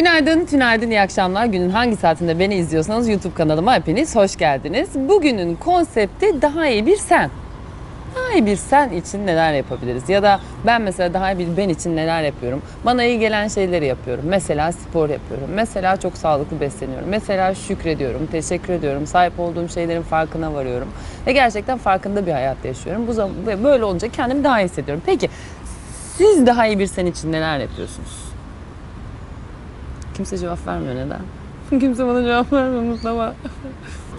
Günaydın, tünaydın, iyi akşamlar. Günün hangi saatinde beni izliyorsanız YouTube kanalıma hepiniz hoş geldiniz. Bugünün konsepti daha iyi bir sen. Daha iyi bir sen için neler yapabiliriz? Ya da ben mesela daha iyi bir ben için neler yapıyorum? Bana iyi gelen şeyleri yapıyorum. Mesela spor yapıyorum. Mesela çok sağlıklı besleniyorum. Mesela şükrediyorum, teşekkür ediyorum. Sahip olduğum şeylerin farkına varıyorum. Ve gerçekten farkında bir hayat yaşıyorum. Bu zaman böyle olunca kendimi daha iyi hissediyorum. Peki siz daha iyi bir sen için neler yapıyorsunuz? Kimse cevap vermiyor neden? Kimse bana cevap vermiyor Mustafa.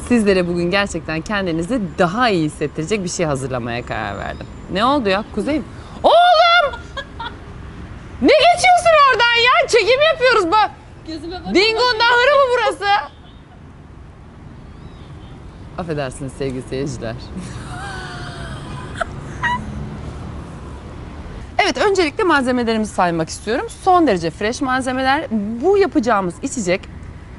Sizlere bugün gerçekten kendinizi daha iyi hissettirecek bir şey hazırlamaya karar verdim. Ne oldu ya Kuzey? Oğlum! Ne geçiyorsun oradan ya? Çekim yapıyoruz bak. Dingo'nun ahırı mı burası? Affedersiniz sevgili seyirciler. Evet öncelikle malzemelerimizi saymak istiyorum. Son derece fresh malzemeler. Bu yapacağımız içecek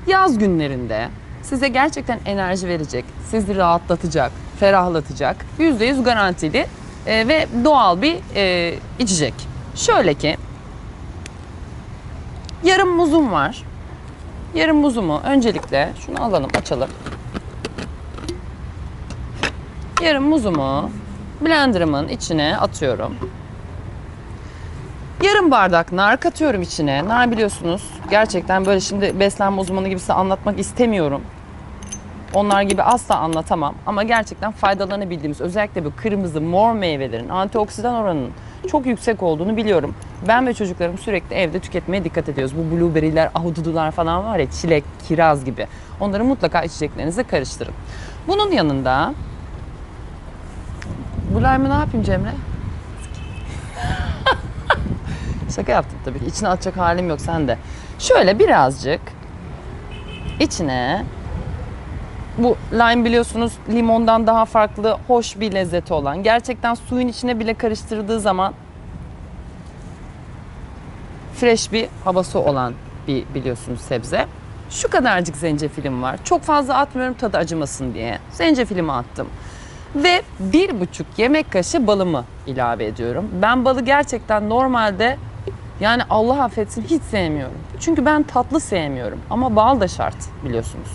yaz günlerinde size gerçekten enerji verecek, sizi rahatlatacak, ferahlatacak, %100 garantili e, ve doğal bir e, içecek. Şöyle ki yarım muzum var. Yarım muzumu öncelikle şunu alalım açalım. Yarım muzumu blenderımın içine atıyorum. Yarım bardak nar katıyorum içine. Nar biliyorsunuz gerçekten böyle şimdi beslenme uzmanı gibisi anlatmak istemiyorum. Onlar gibi asla anlatamam ama gerçekten faydalanabildiğimiz özellikle bu kırmızı mor meyvelerin antioksidan oranının çok yüksek olduğunu biliyorum. Ben ve çocuklarım sürekli evde tüketmeye dikkat ediyoruz. Bu blueberry'ler, ahududular falan var ya çilek, kiraz gibi. Onları mutlaka içeceklerinize karıştırın. Bunun yanında bu lime'ı ne yapayım Cemre? Şaka yaptım tabii ki. İçine atacak halim yok sen de. Şöyle birazcık içine bu lime biliyorsunuz limondan daha farklı, hoş bir lezzeti olan. Gerçekten suyun içine bile karıştırdığı zaman fresh bir havası olan bir biliyorsunuz sebze. Şu kadarcık zencefilim var. Çok fazla atmıyorum tadı acımasın diye. Zencefilimi attım. Ve bir buçuk yemek kaşığı balımı ilave ediyorum. Ben balı gerçekten normalde yani Allah affetsin hiç sevmiyorum. Çünkü ben tatlı sevmiyorum. Ama bal da şart biliyorsunuz.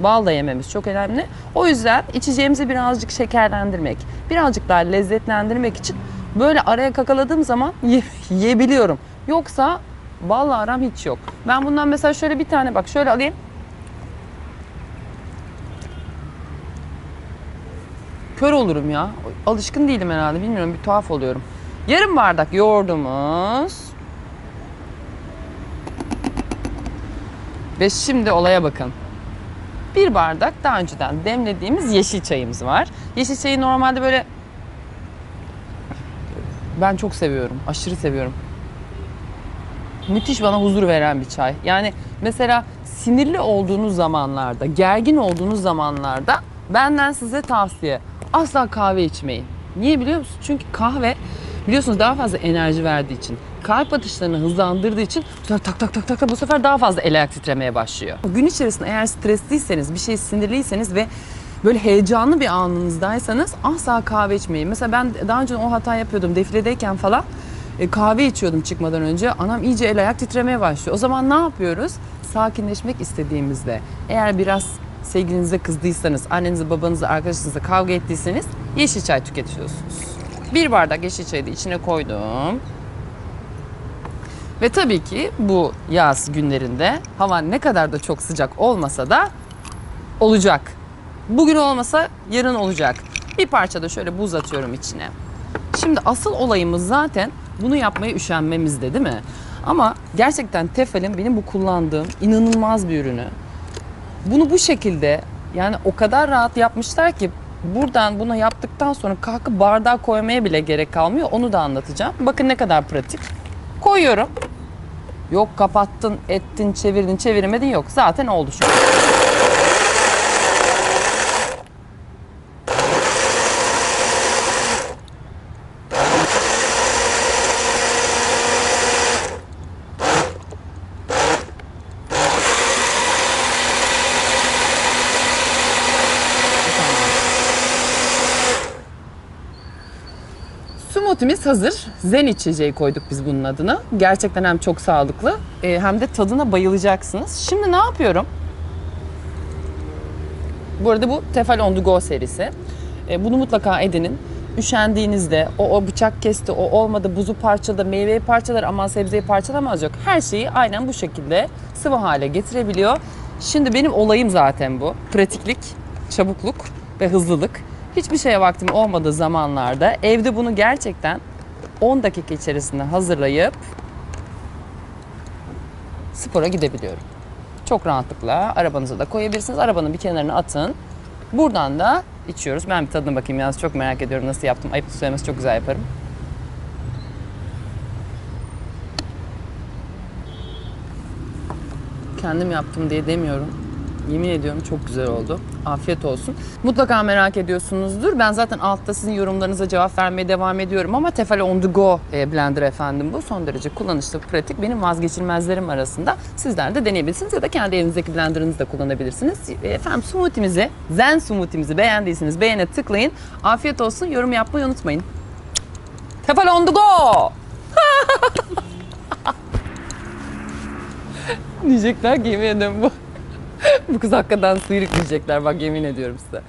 Bal da yememiz çok önemli. O yüzden içeceğimizi birazcık şekerlendirmek, birazcık daha lezzetlendirmek için böyle araya kakaladığım zaman ye- yiyebiliyorum. Yoksa balla aram hiç yok. Ben bundan mesela şöyle bir tane bak şöyle alayım. Kör olurum ya. Alışkın değilim herhalde bilmiyorum bir tuhaf oluyorum. Yarım bardak yoğurdumuz. Ve şimdi olaya bakın. Bir bardak daha önceden demlediğimiz yeşil çayımız var. Yeşil çayı normalde böyle ben çok seviyorum. Aşırı seviyorum. Müthiş bana huzur veren bir çay. Yani mesela sinirli olduğunuz zamanlarda, gergin olduğunuz zamanlarda benden size tavsiye. Asla kahve içmeyin. Niye biliyor musunuz? Çünkü kahve biliyorsunuz daha fazla enerji verdiği için, kalp atışlarını hızlandırdığı için tak tak tak tak bu sefer daha fazla el ayak titremeye başlıyor. Gün içerisinde eğer stresliyseniz, bir şey sinirliyseniz ve böyle heyecanlı bir anınızdaysanız asla kahve içmeyin. Mesela ben daha önce o hata yapıyordum defiledeyken falan. E, kahve içiyordum çıkmadan önce. Anam iyice el ayak titremeye başlıyor. O zaman ne yapıyoruz? Sakinleşmek istediğimizde eğer biraz sevgilinize kızdıysanız, annenize, babanıza, arkadaşınızla kavga ettiyseniz yeşil çay tüketiyorsunuz. Bir bardak yeşil çayı da içine koydum. Ve tabii ki bu yaz günlerinde hava ne kadar da çok sıcak olmasa da olacak. Bugün olmasa yarın olacak. Bir parça da şöyle buz atıyorum içine. Şimdi asıl olayımız zaten bunu yapmaya üşenmemizde değil mi? Ama gerçekten Tefal'in benim bu kullandığım inanılmaz bir ürünü. Bunu bu şekilde yani o kadar rahat yapmışlar ki buradan bunu yaptıktan sonra kalkıp bardağa koymaya bile gerek kalmıyor. Onu da anlatacağım. Bakın ne kadar pratik. Koyuyorum. Yok kapattın, ettin, çevirdin, çeviremedin yok. Zaten oldu şu an. Smoothie'miz hazır. Zen içeceği koyduk biz bunun adını. Gerçekten hem çok sağlıklı e, hem de tadına bayılacaksınız. Şimdi ne yapıyorum? Bu arada bu Tefal on the go serisi. E, bunu mutlaka edinin. Üşendiğinizde o, o bıçak kesti, o olmadı, buzu parçaladı, meyveyi parçalar ama sebzeyi parçalamaz yok. Her şeyi aynen bu şekilde sıvı hale getirebiliyor. Şimdi benim olayım zaten bu. Pratiklik, çabukluk ve hızlılık. Hiçbir şeye vaktim olmadığı zamanlarda evde bunu gerçekten 10 dakika içerisinde hazırlayıp spora gidebiliyorum. Çok rahatlıkla arabanıza da koyabilirsiniz. Arabanın bir kenarına atın. Buradan da içiyoruz. Ben bir tadına bakayım yalnız çok merak ediyorum nasıl yaptım. Ayıp söylemesi çok güzel yaparım. Kendim yaptım diye demiyorum. Yemin ediyorum çok güzel oldu. Afiyet olsun. Mutlaka merak ediyorsunuzdur. Ben zaten altta sizin yorumlarınıza cevap vermeye devam ediyorum ama Tefal On The Go e, blender efendim bu. Son derece kullanışlı, pratik. Benim vazgeçilmezlerim arasında. Sizler de deneyebilirsiniz ya da kendi evinizdeki blenderınızı da kullanabilirsiniz. E, Efendim smoothie'mizi, zen smoothie'mizi beğendiyseniz beğene tıklayın. Afiyet olsun. Yorum yapmayı unutmayın. Tefal On The Go! diyecekler ki bu. Bu kız hakikaten sıyrık diyecekler bak yemin ediyorum size.